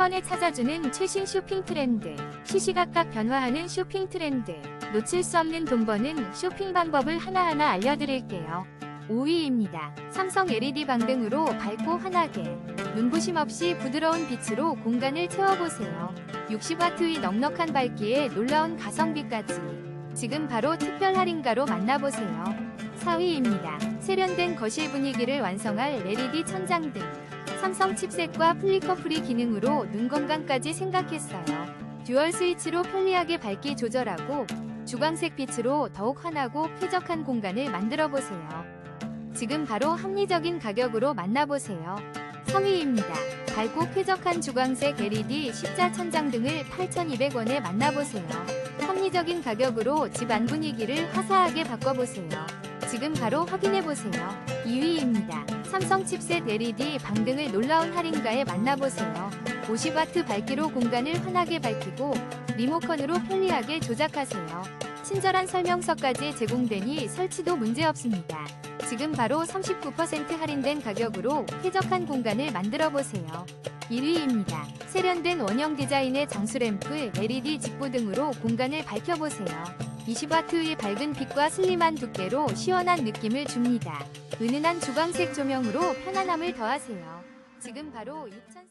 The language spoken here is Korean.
번에 찾아주는 최신 쇼핑 트렌드, 시시각각 변화하는 쇼핑 트렌드, 놓칠 수 없는 돈 버는 쇼핑 방법을 하나하나 알려드릴게요. 5위입니다. 삼성 LED 방등으로 밝고 환하게, 눈부심 없이 부드러운 빛으로 공간을 채워보세요. 60와트의 넉넉한 밝기에 놀라운 가성비까지. 지금 바로 특별 할인가로 만나보세요. 4위입니다. 세련된 거실 분위기를 완성할 LED 천장등. 삼성 칩셋과 플리커 프리 기능으로 눈 건강까지 생각했어요. 듀얼 스위치로 편리하게 밝기 조절하고 주광색 빛으로 더욱 환하고 쾌적한 공간을 만들어 보세요. 지금 바로 합리적인 가격으로 만나보세요. 3위입니다. 밝고 쾌적한 주광색 LED 십자 천장 등을 8,200원에 만나보세요. 합리적인 가격으로 집 안 분위기를 화사하게 바꿔보세요. 지금 바로 확인해보세요. 2위입니다. 삼성 칩셋 LED 방 등을 놀라운 할인가에 만나보세요. 50W 밝기로 공간을 환하게 밝히고 리모컨으로 편리하게 조작하세요. 친절한 설명서까지 제공되니 설치도 문제없습니다. 지금 바로 39% 할인된 가격으로 쾌적한 공간을 만들어 보세요. 1위입니다. 세련된 원형 디자인의 장수램프, LED 직보 등으로 공간을 밝혀보세요. 20W의 밝은 빛과 슬림한 두께로 시원한 느낌을 줍니다. 은은한 주광색 조명으로 편안함을 더하세요. 지금 바로 6,000...